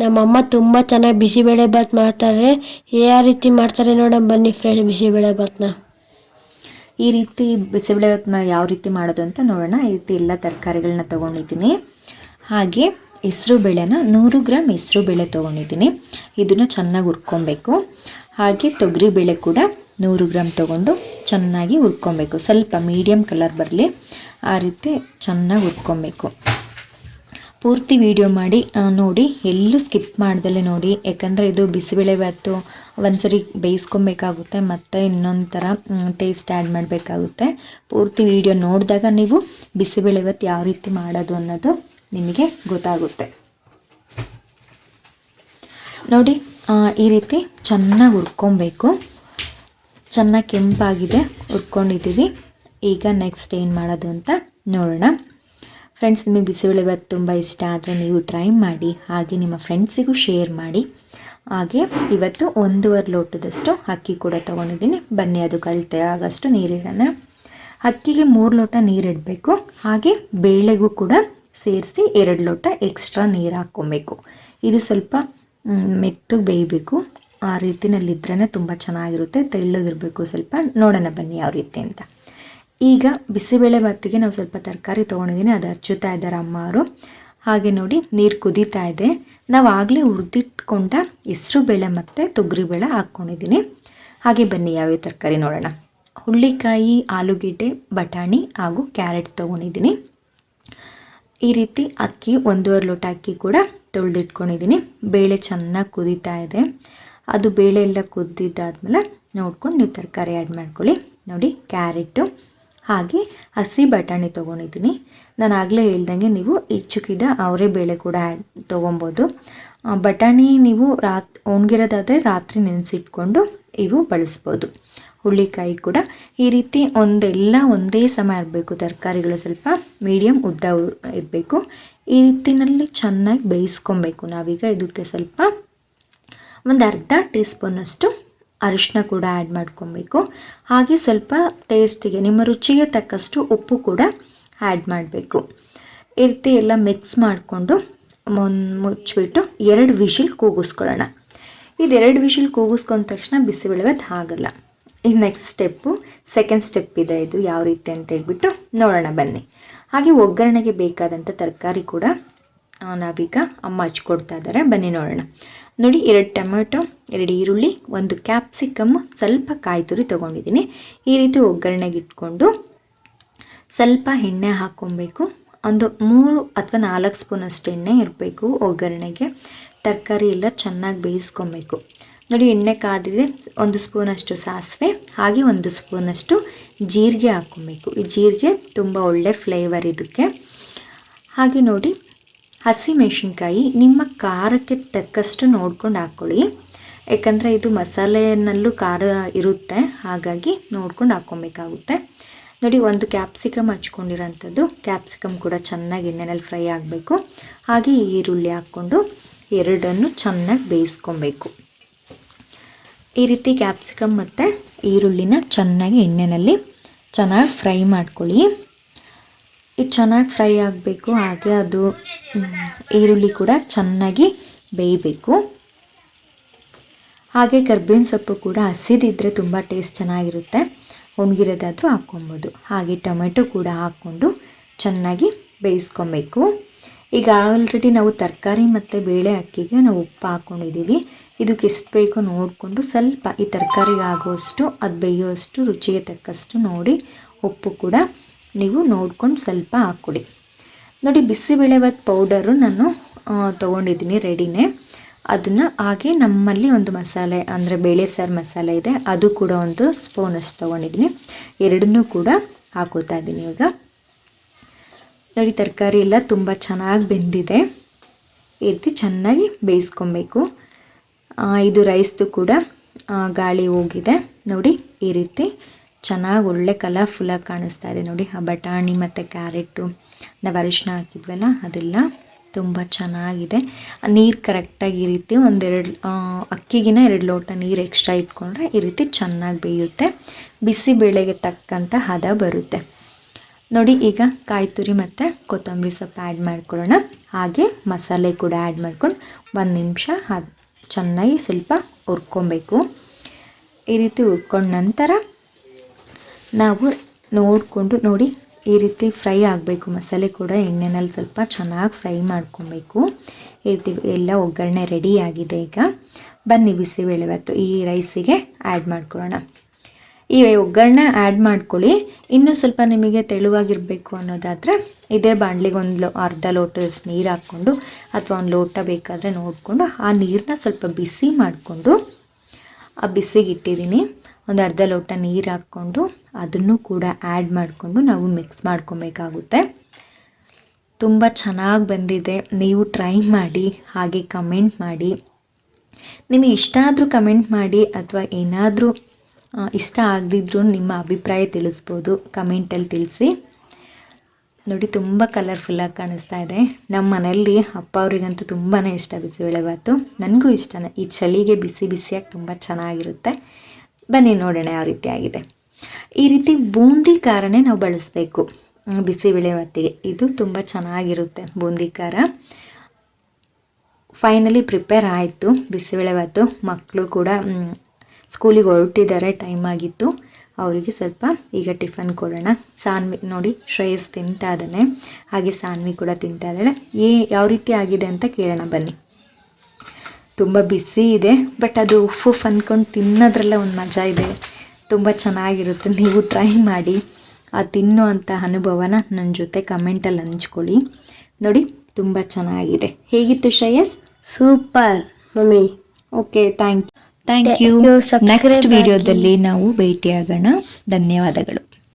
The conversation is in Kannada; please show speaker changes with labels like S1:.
S1: ನಮ್ಮಮ್ಮ ತುಂಬ ಚೆನ್ನಾಗಿ ಬಿಸಿಬೇಳೆ ಬಾತ್ ಮಾಡ್ತಾರೆ. ಯಾವ ರೀತಿ ಮಾಡ್ತಾರೆ ನೋಡೋಣ ಬನ್ನಿ ಫ್ರೆಂಡ್ ಬಿಸಿಬೇಳೆ ಬಾತ್ನ
S2: ಈ ರೀತಿ ಬಿಸಿಬೇಳೆಭಾತ್ನ ಯಾವ ರೀತಿ ಮಾಡೋದು ಅಂತ ನೋಡೋಣ. ಈ ರೀತಿ ಎಲ್ಲ ತರಕಾರಿಗಳನ್ನ ತೊಗೊಂಡಿದ್ದೀನಿ. ಹಾಗೆ ಹೆಸ್ರು ಬೇಳೆನ ನೂರು ಗ್ರಾಮ್ ಹೆಸ್ರು ಬೇಳೆ ತೊಗೊಂಡಿದ್ದೀನಿ. ಇದನ್ನು ಚೆನ್ನಾಗಿ ಹುರ್ಕೊಬೇಕು. ಹಾಗೆ ತೊಗರಿ ಬೇಳೆ ಕೂಡ ನೂರು ಗ್ರಾಮ್ ತೊಗೊಂಡು ಚೆನ್ನಾಗಿ ಹುರ್ಕೊಬೇಕು. ಸ್ವಲ್ಪ ಮೀಡಿಯಮ್ ಕಲರ್ ಬರಲಿ. ಆ ರೀತಿ ಚೆನ್ನಾಗಿ ಹುರ್ಕೊಬೇಕು. ಪೂರ್ತಿ ವಿಡಿಯೋ ಮಾಡಿ ನೋಡಿ, ಎಲ್ಲೂ ಸ್ಕಿಪ್ ಮಾಡ್ದಲೇ ನೋಡಿ. ಯಾಕಂದರೆ ಇದು ಬಿಸಿಬೇಳೆಭಾತು ಒಂದ್ಸರಿ ಬೇಯಿಸ್ಕೊಬೇಕಾಗುತ್ತೆ, ಮತ್ತು ಇನ್ನೊಂದು ಥರ ಟೇಸ್ಟ್ ಆ್ಯಡ್ ಮಾಡಬೇಕಾಗುತ್ತೆ. ಪೂರ್ತಿ ವಿಡಿಯೋ ನೋಡಿದಾಗ ನೀವು ಬಿಸಿಬೇಳೆಭಾತ್ ಯಾವ ರೀತಿ ಮಾಡೋದು ಅನ್ನೋದು ನಿಮಗೆ ಗೊತ್ತಾಗುತ್ತೆ. ನೋಡಿ ಈ ರೀತಿ ಚೆನ್ನಾಗಿ ಹುರ್ಕೊಬೇಕು. ಚೆನ್ನಾಗಿ ಕೆಂಪಾಗಿದೆ, ಹುರ್ಕೊಂಡಿದ್ದೀವಿ. ಈಗ ನೆಕ್ಸ್ಟ್ ಏನು ಮಾಡೋದು ಅಂತ ನೋಡೋಣ. ಫ್ರೆಂಡ್ಸ್ ನಿಮಗೆ ಬಿಸಿಬೇಳೆಭಾತ್ ತುಂಬ ಇಷ್ಟ ಆದರೆ ನೀವು ಟ್ರೈ ಮಾಡಿ, ಹಾಗೆ ನಿಮ್ಮ ಫ್ರೆಂಡ್ಸಿಗೂ ಶೇರ್ ಮಾಡಿ. ಹಾಗೆ ಇವತ್ತು ಒಂದೂವರೆ ಲೋಟದಷ್ಟು ಅಕ್ಕಿ ಕೂಡ ತೊಗೊಂಡಿದ್ದೀನಿ. ಬನ್ನಿ, ಅದು ಕಳಿತೆ ಆಗಷ್ಟು ನೀರಿಡೋಣ. ಅಕ್ಕಿಗೆ ಮೂರು ಲೋಟ ನೀರಿಡಬೇಕು. ಹಾಗೆ ಬೇಳೆಗೂ ಕೂಡ ಸೇರಿಸಿ ಎರಡು ಲೋಟ ಎಕ್ಸ್ಟ್ರಾ ನೀರು ಹಾಕ್ಕೊಬೇಕು. ಇದು ಸ್ವಲ್ಪ ಮೆತ್ತಗೆ ಬೇಯಬೇಕು. ಆ ರೀತಿನಲ್ಲಿದ್ರೇ ತುಂಬ ಚೆನ್ನಾಗಿರುತ್ತೆ. ತೆಳ್ಳಗಿರಬೇಕು ಸ್ವಲ್ಪ. ನೋಡೋಣ ಬನ್ನಿ ಯಾವ ರೀತಿ ಅಂತ. ಈಗ ಬಿಸಿಬೇಳೆ ಭಾತಿಗೆ ನಾವು ಸ್ವಲ್ಪ ತರಕಾರಿ ತೊಗೊಂಡಿದ್ದೀನಿ. ಅದು ಹಚ್ಚುತ್ತಾ ಇದ್ದಾರೆ ಅಮ್ಮ ಅವರು. ಹಾಗೆ ನೋಡಿ, ನೀರು ಕುದೀತಾ ಇದೆ. ನಾವು ಆಗಲೇ ಹುರಿದಿಟ್ಕೊಂಡ ಹೆಸರು ಬೇಳೆ ಮತ್ತು ತೊಗರಿಬೇಳೆ ಹಾಕ್ಕೊಂಡಿದ್ದೀನಿ ಹಾಗೆ ಬನ್ನಿ, ಯಾವ್ಯಾವ ತರಕಾರಿ ನೋಡೋಣ. ಹುಳ್ಳಿಕಾಯಿ ಆಲೂಗೆಡ್ಡೆ, ಬಟಾಣಿ ಹಾಗೂ ಕ್ಯಾರೆಟ್ ತೊಗೊಂಡಿದ್ದೀನಿ. ಈ ರೀತಿ ಅಕ್ಕಿ, ಒಂದೂವರೆ ಲೋಟ ಅಕ್ಕಿ ಕೂಡ ತೊಳೆದಿಟ್ಕೊಂಡಿದ್ದೀನಿ. ಬೇಳೆ ಚೆನ್ನಾಗಿ ಕುದೀತಾ ಇದೆ. ಅದು ಬೇಳೆ ಎಲ್ಲ ಕುದ್ದಿದ್ದಾದ್ಮೇಲೆ ನೋಡ್ಕೊಂಡು ನೀವು ತರಕಾರಿ ಆ್ಯಡ್ ಮಾಡ್ಕೊಳ್ಳಿ. ನೋಡಿ, ಕ್ಯಾರೆಟು ಹಾಗೆ ಹಸಿ ಬಟಾಣಿ ತೊಗೊಂಡಿದ್ದೀನಿ. ನಾನು ಆಗಲೇ ಹೇಳ್ದಂಗೆ ನೀವು ಇಚ್ಚುಕಿದ ಅವರೇ ಬೇಳೆ ಕೂಡ ಆ್ಯಡ್ ತೊಗೊಬೋದು. ಬಟಾಣಿ ನೀವು ರಾತ್, ಒಣಗಿರೋದಾದರೆ ರಾತ್ರಿ ನೆನೆಸಿಟ್ಕೊಂಡು ಇವು ಬಳಸ್ಬೋದು. ಹುಳ್ಳಿಕಾಯಿ ಕೂಡ ಈ ರೀತಿ ಒಂದೆಲ್ಲ ಒಂದೇ ಸಮ ಇರಬೇಕು, ತರಕಾರಿಗಳು ಸ್ವಲ್ಪ ಮೀಡಿಯಮ್ ಉದ್ದ ಇರಬೇಕು. ಈ ರೀತಿನಲ್ಲಿ ಚೆನ್ನಾಗಿ ಬೇಯಿಸ್ಕೊಬೇಕು. ನಾವೀಗ ಇದಕ್ಕೆ ಸ್ವಲ್ಪ ಒಂದು ಅರ್ಧ ಟೀ ಸ್ಪೂನಷ್ಟು ಅರಿಶಿನ ಕೂಡ ಆ್ಯಡ್ ಮಾಡ್ಕೊಬೇಕು. ಹಾಗೆ ಸ್ವಲ್ಪ ಟೇಸ್ಟಿಗೆ ನಿಮ್ಮ ರುಚಿಗೆ ತಕ್ಕಷ್ಟು ಉಪ್ಪು ಕೂಡ ಆ್ಯಡ್ ಮಾಡಬೇಕು. ಈ ರೀತಿ ಎಲ್ಲ ಮಿಕ್ಸ್ ಮಾಡಿಕೊಂಡು ಮುಚ್ಚಿಬಿಟ್ಟು ಎರಡು ವಿಷಿಲ್ ಕೂಗಿಸ್ಕೊಳ್ಳೋಣ. ಇದು ಎರಡು ವಿಷಿಲ್ ಕೂಗಿಸ್ಕೊಂಡ ತಕ್ಷಣ ಬಿಸಿಬೇಳೆಭಾತ್ ಆಗಲ್ಲ. ಈ ನೆಕ್ಸ್ಟ್ ಸ್ಟೆಪ್ಪು ಸೆಕೆಂಡ್ ಸ್ಟೆಪ್ ಇದೆ ಇದು, ಯಾವ ರೀತಿ ಅಂತ ಹೇಳ್ಬಿಟ್ಟು ನೋಡೋಣ ಬನ್ನಿ. ಹಾಗೆ ಒಗ್ಗರಣೆಗೆ ಬೇಕಾದಂಥ ತರಕಾರಿ ಕೂಡ ನಾವೀಗ ಅಮ್ಮ ಹಚ್ಕೊಡ್ತಾ ಇದ್ದಾರೆ ಬನ್ನಿ ನೋಡೋಣ. ನೋಡಿ, ಎರಡು ಟೊಮೆಟೊ, ಎರಡು ಈರುಳ್ಳಿ, ಒಂದು ಕ್ಯಾಪ್ಸಿಕಮ್, ಸ್ವಲ್ಪ ಕಾಯಿ ತುರಿ ತೊಗೊಂಡಿದ್ದೀನಿ. ಈ ರೀತಿ ಒಗ್ಗರಣೆಗೆ ಇಟ್ಕೊಂಡು ಸ್ವಲ್ಪ ಎಣ್ಣೆ ಹಾಕ್ಕೊಬೇಕು. ಒಂದು ಮೂರು ಅಥವಾ ನಾಲ್ಕು ಸ್ಪೂನಷ್ಟು ಎಣ್ಣೆ ಇರಬೇಕು ಒಗ್ಗರಣೆಗೆ. ತರಕಾರಿ ಎಲ್ಲ ಚೆನ್ನಾಗಿ ಬೇಯಿಸ್ಕೊಬೇಕು. ನೋಡಿ, ಎಣ್ಣೆ ಕಾದಿದೆ. ಒಂದು ಸ್ಪೂನಷ್ಟು ಸಾಸಿವೆ, ಹಾಗೆ ಒಂದು ಸ್ಪೂನಷ್ಟು ಜೀರಿಗೆ ಹಾಕ್ಕೊಬೇಕು. ಈ ಜೀರಿಗೆ ತುಂಬ ಒಳ್ಳೆ ಫ್ಲೇವರ್ ಇದಕ್ಕೆ. ಹಾಗೆ ನೋಡಿ ಹಸಿ ಮೆಣಸಿನ್ಕಾಯಿ ನಿಮ್ಮ ಖಾರಕ್ಕೆ ತಕ್ಕಷ್ಟು ನೋಡ್ಕೊಂಡು ಹಾಕ್ಕೊಳ್ಳಿ ಯಾಕಂದರೆ ಇದು ಮಸಾಲೆಯಲ್ಲೂ ಖಾರ ಇರುತ್ತೆ. ಹಾಗಾಗಿ ನೋಡ್ಕೊಂಡು ಹಾಕ್ಕೊಬೇಕಾಗುತ್ತೆ ನೋಡಿ, ಒಂದು ಕ್ಯಾಪ್ಸಿಕಮ್ ಹಚ್ಕೊಂಡಿರೋಂಥದ್ದು. ಕ್ಯಾಪ್ಸಿಕಮ್ ಕೂಡ ಚೆನ್ನಾಗಿ ಎಣ್ಣೆನಲ್ಲಿ ಫ್ರೈ ಆಗಬೇಕು. ಹಾಗೆ ಈರುಳ್ಳಿ ಹಾಕ್ಕೊಂಡು ಎರಡನ್ನು ಚೆನ್ನಾಗಿ ಬೇಯಿಸ್ಕೊಬೇಕು. ಈ ರೀತಿ ಕ್ಯಾಪ್ಸಿಕಮ್ ಮತ್ತು ಈರುಳ್ಳಿನ ಚೆನ್ನಾಗಿ ಎಣ್ಣೆಯಲ್ಲಿ ಚೆನ್ನಾಗಿ ಫ್ರೈ ಮಾಡ್ಕೊಳ್ಳಿ. ಇದು ಚೆನ್ನಾಗಿ ಫ್ರೈ ಆಗಬೇಕು, ಹಾಗೆ ಅದು ಈರುಳ್ಳಿ ಕೂಡ ಚೆನ್ನಾಗಿ ಬೇಯಬೇಕು. ಹಾಗೆ ಕರ್ಬೇವಿನ ಸೊಪ್ಪು ಕೂಡ ಹಸಿದಿದ್ದರೆ ತುಂಬ ಟೇಸ್ಟ್ ಚೆನ್ನಾಗಿರುತ್ತೆ. ಒಣಗಿರೋದಾದರೂ ಹಾಕ್ಕೊಬೋದು. ಹಾಗೆ ಟೊಮೆಟೊ ಕೂಡ ಹಾಕ್ಕೊಂಡು ಚೆನ್ನಾಗಿ ಬೇಯಿಸ್ಕೊಬೇಕು. ಈಗ ಆಲ್ರೆಡಿ ನಾವು ತರಕಾರಿ ಮತ್ತು ಬೇಳೆ ಅಕ್ಕಿಗೆ ನಾವು ಉಪ್ಪು ಹಾಕ್ಕೊಂಡಿದ್ದೀವಿ ಇದಕ್ಕೆ ಎಷ್ಟು ಬೇಕೋ ನೋಡಿಕೊಂಡು ಸ್ವಲ್ಪ ಈ ತರಕಾರಿಗೆ ಆಗೋಷ್ಟು, ಅದು ಬೇಯೋಷ್ಟು, ರುಚಿಗೆ ತಕ್ಕಷ್ಟು ನೋಡಿ ಉಪ್ಪು ಕೂಡ ನೀವು ನೋಡ್ಕೊಂಡು ಸ್ವಲ್ಪ ಹಾಕ್ಕೊಡಿ. ನೋಡಿ ಬಿಸಿಬೇಳೆಬಾತ್ ಪೌಡರು ನಾನು ತೊಗೊಂಡಿದ್ದೀನಿ ರೆಡಿನೇ ಅದನ್ನು ಹಾಗೆ ನಮ್ಮಲ್ಲಿ ಒಂದು ಮಸಾಲೆ, ಅಂದರೆ ಬೇಳೆ ಸಾರು ಮಸಾಲೆ ಇದೆ, ಅದು ಕೂಡ ಒಂದು ಸ್ಪೂನಷ್ಟು ತೊಗೊಂಡಿದ್ದೀನಿ. ಎರಡನ್ನೂ ಕೂಡ ಹಾಕೋತಾ ಇದ್ದೀನಿ ಇವಾಗ. ನೋಡಿ, ತರಕಾರಿ ಎಲ್ಲ ತುಂಬ ಚೆನ್ನಾಗಿ ಬೆಂದಿದೆ. ಈ ರೀತಿ ಚೆನ್ನಾಗಿ ಬೇಯಿಸ್ಕೊಬೇಕು. ಇದು ರೈಸ್ದು ಕೂಡ ಗಾಳಿ ಹೋಗಿದೆ. ನೋಡಿ, ಈ ರೀತಿ ಚೆನ್ನಾಗಿ ಒಳ್ಳೆ ಕಲರ್ಫುಲ್ಲಾಗಿ ಕಾಣಿಸ್ತಾ ಇದೆ ನೋಡಿ. ಆ ಬಟಾಣಿ ಮತ್ತು ಕ್ಯಾರೆಟು, ನಾವು ಅರಿಶಿನ ಹಾಕಿದ್ವಲ್ಲ, ಅದೆಲ್ಲ ತುಂಬ ಚೆನ್ನಾಗಿದೆ. ನೀರು ಕರೆಕ್ಟಾಗಿ ಈ ರೀತಿ ಒಂದೆರಡು ಅಕ್ಕಿಗಿನ ಎರಡು ಲೋಟ ನೀರು ಎಕ್ಸ್ಟ್ರಾ ಇಟ್ಕೊಂಡ್ರೆ ಈ ರೀತಿ ಚೆನ್ನಾಗಿ ಬೇಯುತ್ತೆ. ಬಿಸಿ ಬೇಳೆಗೆ ತಕ್ಕಂಥ ಹದ ಬರುತ್ತೆ. ನೋಡಿ, ಈಗ ಕಾಯಿ ತುರಿ ಮತ್ತು ಕೊತ್ತಂಬರಿ ಸೊಪ್ಪು ಆ್ಯಡ್ ಮಾಡ್ಕೊಳ್ಳೋಣ. ಹಾಗೆ ಮಸಾಲೆ ಕೂಡ ಆ್ಯಡ್ ಮಾಡ್ಕೊಂಡು ಒಂದು ನಿಮಿಷ ಅದು ಚೆನ್ನಾಗಿ ಸ್ವಲ್ಪ ಹುರ್ಕೊಬೇಕು. ಈ ರೀತಿ ಹುರ್ಕೊಂಡ ನಂತರ ನಾವು ನೋಡಿಕೊಂಡು ನೋಡಿ ಈ ರೀತಿ ಫ್ರೈ ಆಗಬೇಕು. ಮಸಾಲೆ ಕೂಡ ಎಣ್ಣೆನಲ್ಲಿ ಸ್ವಲ್ಪ ಚೆನ್ನಾಗಿ ಫ್ರೈ ಮಾಡ್ಕೊಬೇಕು. ಈ ರೀತಿ ಎಲ್ಲ ಒಗ್ಗರಣೆ ರೆಡಿ ಆಗಿದೆ ಈಗ. ಬನ್ನಿ ಬಿಸಿಬೇಳೆಭಾತು ಈ ರೈಸಿಗೆ ಆ್ಯಡ್ ಮಾಡ್ಕೊಳ್ಳೋಣ. ಈ ಒಗ್ಗರಣೆ ಆ್ಯಡ್ ಮಾಡ್ಕೊಳ್ಳಿ. ಇನ್ನೂ ಸ್ವಲ್ಪ ನಿಮಗೆ ತೆಳುವಾಗಿರಬೇಕು ಅನ್ನೋದಾದರೆ ಇದೇ ಬಾಣಲಿಗೆ ಒಂದು ಅರ್ಧ ಲೋಟದಷ್ಟು ನೀರು ಹಾಕ್ಕೊಂಡು ಅಥವಾ ಒಂದು ಲೋಟ ಬೇಕಾದರೆ ನೋಡಿಕೊಂಡು ಆ ನೀರನ್ನ ಸ್ವಲ್ಪ ಬಿಸಿ ಮಾಡಿಕೊಂಡು ಆ ಬಿಸಿಗೆ ಇಟ್ಟಿದ್ದೀನಿ ಒಂದು ಅರ್ಧ ಲೋಟ ನೀರು ಹಾಕ್ಕೊಂಡು ಅದನ್ನು ಕೂಡ ಆ್ಯಡ್ ಮಾಡಿಕೊಂಡು ನಾವು ಮಿಕ್ಸ್ ಮಾಡ್ಕೊಬೇಕಾಗುತ್ತೆ. ತುಂಬ ಚೆನ್ನಾಗಿ ಬಂದಿದೆ. ನೀವು ಟ್ರೈ ಮಾಡಿ, ಹಾಗೆ ಕಮೆಂಟ್ ಮಾಡಿ. ನಿಮಗೆ ಇಷ್ಟ ಆದರೂ ಕಮೆಂಟ್ ಮಾಡಿ ಅಥವಾ ಏನಾದರೂ ಇಷ್ಟ ಆಗದಿದ್ರೂ ನಿಮ್ಮ ಅಭಿಪ್ರಾಯ ತಿಳಿಸ್ಬೋದು. ಕಮೆಂಟಲ್ಲಿ ತಿಳಿಸಿ. ನೋಡಿ, ತುಂಬ ಕಲರ್ಫುಲ್ಲಾಗಿ ಕಾಣಿಸ್ತಾ ಇದೆ. ನಮ್ಮ ಮನೆಯಲ್ಲಿ ಅಪ್ಪ ಅವರಿಗಂತೂ ತುಂಬಾ ಇಷ್ಟ ಬಿಸಿಬೇಳೆಭಾತು ನನಗೂ ಇಷ್ಟನೇ. ಈ ಚಳಿಗೆ ಬಿಸಿ ಬಿಸಿಯಾಗಿ ತುಂಬ ಚೆನ್ನಾಗಿರುತ್ತೆ. ಬನ್ನಿ ನೋಡೋಣ ಯಾವ ರೀತಿ ಆಗಿದೆ. ಈ ರೀತಿ ಬೂಂದಿ ಖಾರನೇ ನಾವು ಬಳಸಬೇಕು. ಬಿಸಿಬೇಳೆಭಾತಿಗೆ ಇದು ತುಂಬ ಚೆನ್ನಾಗಿರುತ್ತೆ ಬೂಂದಿ ಖಾರ. ಫೈನಲಿ ಪ್ರಿಪೇರ್ ಆಯಿತು. ಬಿಸಿಬೇಳೆಭಾತು ಮಕ್ಕಳು ಕೂಡ ಸ್ಕೂಲಿಗೆ ಹೊರಟಿದ್ದಾರೆ. ಟೈಮ್ ಆಗಿತ್ತು. ಅವರಿಗೆ ಸ್ವಲ್ಪ ಈಗ ಟಿಫನ್ ಕೊಡೋಣ. ಸಾನ್ವಿ, ನೋಡಿ, ಶ್ರೇಯಸ್ ತಿಂತಾ ಇದ್ದಾನೆ. ಹಾಗೆ ಸಾನ್ವಿ ಕೂಡ ತಿಂತಾ ಇದ್ದಾಳೆ. ಏ, ಯಾವ ರೀತಿ ಆಗಿದೆ ಅಂತ ಕೇಳೋಣ ಬನ್ನಿ. ತುಂಬ ಬಿಸಿ ಇದೆ ಬಟ್ ಅದು ಉಫ್ ಉಫ್ ಅಂದ್ಕೊಂಡು ತಿನ್ನೋದ್ರಲ್ಲೇ ಒಂದು ಮಜಾ ಇದೆ. ತುಂಬ ಚೆನ್ನಾಗಿರುತ್ತೆ ನೀವು ಟ್ರೈ ಮಾಡಿ. ಆ ತಿನ್ನುವಂಥ ಅನುಭವನ ನನ್ನ ಜೊತೆ ಕಮೆಂಟಲ್ಲಿ ಹಂಚ್ಕೊಳ್ಳಿ. ನೋಡಿ ತುಂಬ ಚೆನ್ನಾಗಿದೆ. ಹೇಗಿತ್ತು Shreyas?
S1: Super mummy.
S2: Okay thank you
S1: thank you
S2: next. ವಿಡಿಯೋದಲ್ಲಿ ನಾವು ಭೇಟಿಯಾಗೋಣ. ಧನ್ಯವಾದಗಳು.